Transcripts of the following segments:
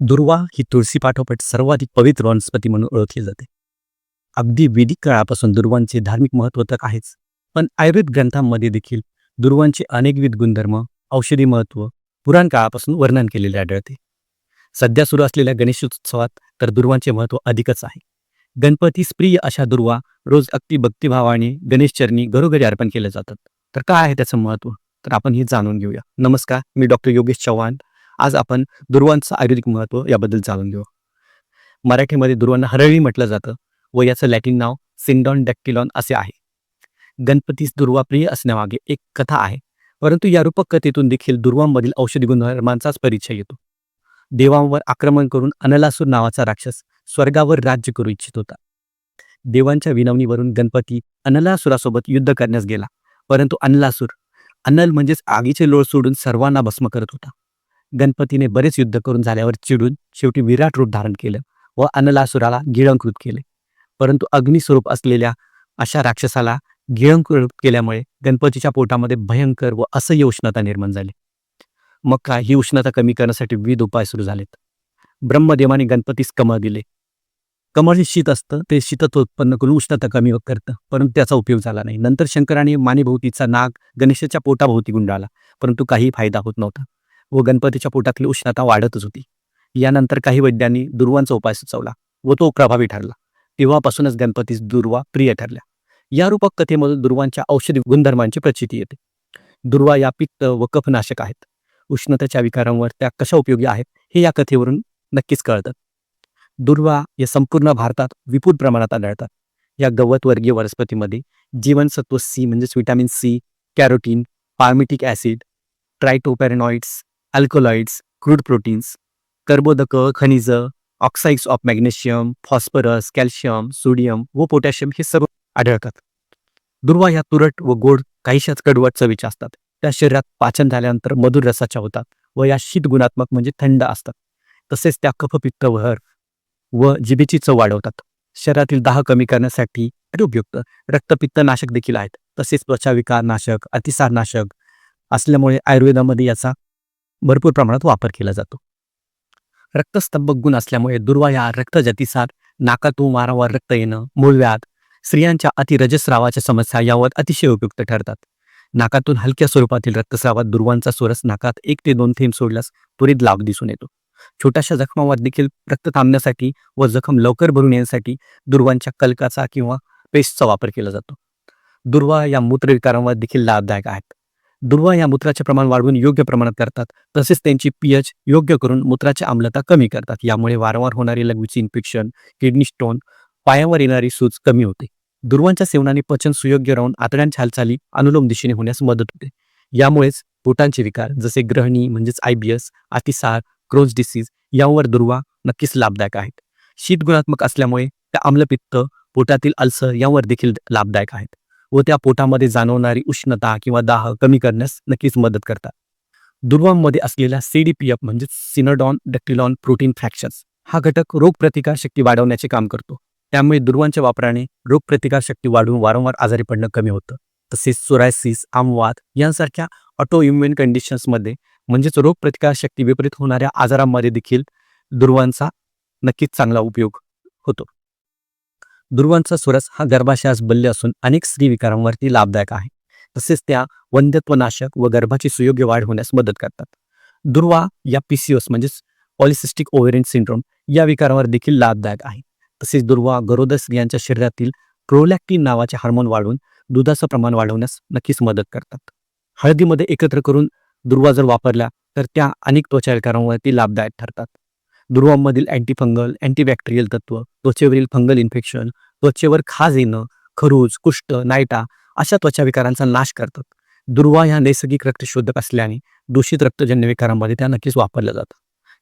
दुर्वा ही तुळशी पाठोपाठ सर्वाधिक पवित्र वनस्पती म्हणून ओळखली जाते. अगदी वेदिक काळापासून दुर्वांचे धार्मिक महत्त्व तर आहेच पण आयुर्वेद ग्रंथांमध्ये देखील दुर्वांचे अनेकविध गुणधर्म औषधी महत्त्व पुराण काळापासून वर्णन केलेले आढळते. सध्या सुरू असलेल्या गणेशोत्सवात तर दुर्वांचे महत्त्व अधिकच आहे. गणपतीस प्रिय अशा दुर्वा रोज अगदी भक्तिभावाने गणेशचरणी घरोघरी अर्पण केले जातात. तर काय आहे त्याचं महत्त्व? तर आपण हे जाणून घेऊया. नमस्कार मी डॉक्टर योगेश चव्हाण आज आपण दुर्वांचं आयुर्वेदिक महत्त्व याबद्दल जाणून घेऊ. मराठीमध्ये दुर्वांना हरळी म्हटलं जातं व याचं लॅटिन नाव सिंडॉन डॅक्टिलॉन असे आहे. गणपतीस दुर्वाप्रिय असण्यामागे एक कथा आहे परंतु या रूपक कथेतून देखील दुर्वांमधील औषधी गुणधर्मांचाच परिचय येतो. देवांवर आक्रमण करून अनलासूर नावाचा राक्षस स्वर्गावर राज्य करू इच्छित होता. देवांच्या विनवणीवरून गणपती अनलासुरासोबत युद्ध करण्यास गेला परंतु अनलासूर अनल म्हणजेच आगीचे लोळ सोडून सर्वांना भस्म करत होता. गणपतीने बरेच युद्ध करून झाल्यावर चिडून शेवटी विराट रूप धारण केलं व अनलासुराला गिळंकृत केले. परंतु अग्निस्वरूप असलेल्या अशा राक्षसाला गिळंकृत केल्यामुळे गणपतीच्या पोटामध्ये भयंकर व असह्य उष्णता निर्माण झाली. मग काय? ही उष्णता कमी करण्यासाठी विविध उपाय सुरू झालेत. ब्रह्मदेवाने गणपतीस कमळ दिले. कमळ हे शीत असतं. ते शीतत्व उत्पन्न करून उष्णता कमी करतं. परंतु त्याचा उपयोग झाला नाही. नंतर शंकराने मानेभोवतीचा नाग गणेशाच्या पोटाभोवती गुंडाळला. परंतु काही फायदा होत नव्हता. व गणपतीच्या पोटातली उष्णता वाढतच होती. यानंतर काही वैद्यांनी दुर्वांचा उपाय सुचवला व तो प्रभावी ठरला. तेव्हापासूनच गणपतीस दुर्वा प्रिय ठरल्या. या रूपक कथेमधून दुर्वांच्या औषधी गुणधर्मांची प्रचिती येते. दुर्वा या पित्त व कफनाशक आहेत. उष्णतेच्या विकारांवर त्या कशा उपयोगी आहेत हे या कथेवरून नक्कीच कळतात दुर्वा या संपूर्ण भारतात विपुल प्रमाणात आढळतात. या गवतवर्गीय वनस्पतीमध्ये जीवनसत्व सी म्हणजेच vitamin C carotene palmitic acid triterpenoids alkaloids crude proteins कर्बोदक खनिज oxides of magnesium phosphorus calcium sodium व पोटॅशियम हे सर्व आढळतात. दुर्वा ह्या तुरट व गोड काहीशाच कडवट चवीच्या असतात. त्या शरीरात पाचन झाल्यानंतर मधुर रसाच्या होतात व या शीत गुणात्मक म्हणजे थंड असतात. तसेच त्या कफपित्त वहर व जिभेची चव वाढवतात. शरीरातील दाह कमी करण्यासाठी उपयुक्त रक्तपित्त नाशक देखील आहेत. तसेच त्वचाविकार नाशक अतिसार नाशक असल्यामुळे आयुर्वेदामध्ये याचा भरपूर प्रमाणात वापर केला जातो. रक्तस्तंभक गुण असल्यामुळे दुर्वाया रक्तजतीसार नाकातून वारंवार रक्त येणं मूळव्याध स्त्रियांच्या अतिरजस्रावाच्या समस्या यावर अतिशय उपयुक्त ठरतात. नाकातून हलक्या स्वरूपातील रक्तस्रावात दुर्वांचा सोरस नाकात एक ते दोन थेंब सोडल्यास त्वरित लाभ दिसून येतो. छोट्याशा जखमावर देखील रक्त थांबण्यासाठी व जखम लवकर भरून येण्यासाठी दुर्वांच्या कलकाचा किंवा पेस्टचा वापर केला जातो. दुर्वा या मूत्रविकारांवर देखील लाभदायक आहेत. दुर्वा या मूत्राचे प्रमाण वाढवून योग्य प्रमाणात करतात. तसेच त्यांची पीएच योग्य करून मूत्राची आम्लता कमी करतात. यामुळे वारंवार होणारी लघवीची इन्फेक्शन किडनी स्टोन पायावर येणारी सूज कमी होते. दुर्वांच्या सेवनाने पचन सुयोग्य राहून आतड्यांच्या हालचाली अनुलोम दिशेने होण्यास मदत होते. यामुळेच पोटांचे विकार जसे ग्रहणी म्हणजेच आयबीएस अतिसार क्रोज डिसीज यावर दुर्वा नक्कीच लाभदायक आहेत. शीत गुणात्मक असल्यामुळे त्या आम्लपित्त पोटातील अल्सर यावर देखील लाभदायक आहेत. व त्या पोटामध्ये जाणवणारी उष्णता किंवा दाह कमी करण्यास नक्कीच मदत करतात. दुर्वांमध्ये असलेला सीडीपीएफ म्हणजेच सिनोडॉन डक्टिलॉन प्रोटीन फ्रॅक्शन्स हा घटक रोगप्रतिकार शक्ती वाढवण्याचे काम करतो. त्यामुळे दुर्वांच्या वापराने रोगप्रतिकार शक्ती वाढवून वारंवार आजारी पडणं कमी होतं. तसेच सोरायसिस आमवात यांसारख्या ऑटो इम्युन कंडिशन्समध्ये म्हणजेच रोगप्रतिकार शक्ती विपरीत होणाऱ्या आजारांमध्ये देखील दुर्वांचा नक्कीच चांगला उपयोग होतो. दुर्वांचा सुरस हा गर्भाशयास बल्य असून अनेक स्त्री विकारांवरती लाभदायक आहे. तसेच त्या वंध्यत्वनाशक व गर्भाची सुयोग्य वाढ होण्यास मदत करतात. दुर्वा या पीसीओस म्हणजेच पॉलिसिस्टिक ओव्हेरियन सिंड्रोम या विकारावर देखील लाभदायक आहे. तसेच दुर्वा गरोदर स्त्रियांच्या शरीरातील प्रोलॅक्टिन नावाचे हार्मोन वाढवून दुधाचं प्रमाण वाढवण्यास नक्कीच मदत करतात. हळदीमध्ये एकत्र करून दुर्वा जर वापरल्या तर त्या अनेक त्वचा विकारांवरती लाभदायक ठरतात. दुर्वांमधील अँटीफंगल अँटीबॅक्टेरियल तत्व त्वचेवरील फंगल इन्फेक्शन त्वचेवर खाज येणं खरूज कुष्ठ नायटा अशा त्वचा विकारांचा नाश करतात. दुर्वा ह्या नैसर्गिक रक्तशोधक असल्याने दूषित रक्तजन्य विकारांमध्ये त्या नक्कीच वापरल्या जातात.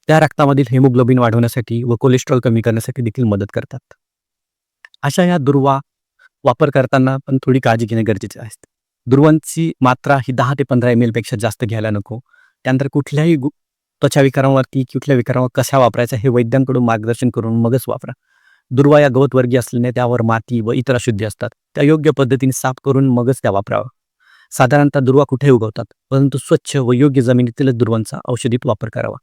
त्या रक्तामधील हेमोग्लोबिन वाढवण्यासाठी व कोलेस्ट्रॉल कमी करण्यासाठी देखील मदत करतात. अशा या दुर्वा वापर करताना पण थोडी काळजी घेणे गरजेचे असते दुर्वांची मात्रा ही दहा ते पंधरा एमपेक्षा जास्त घ्यायला नको. त्यानंतर कुठल्याही त्वचा विकारांवरती कुठल्या विकारांवर कशा वापरायचा हे वैद्यांकडून मार्गदर्शन करून मगच वापरा. दुर्वा या गवतवर्गीय असल्याने त्यावर माती व इतर अशुद्धी असतात. त्या योग्य पद्धतीने साफ करून मगच त्या वापरावा. साधारणतः दुर्वा कुठे उगवतात परंतु स्वच्छ व योग्य जमिनीतीलच दुर्वांचा औषधीत वापर करावा.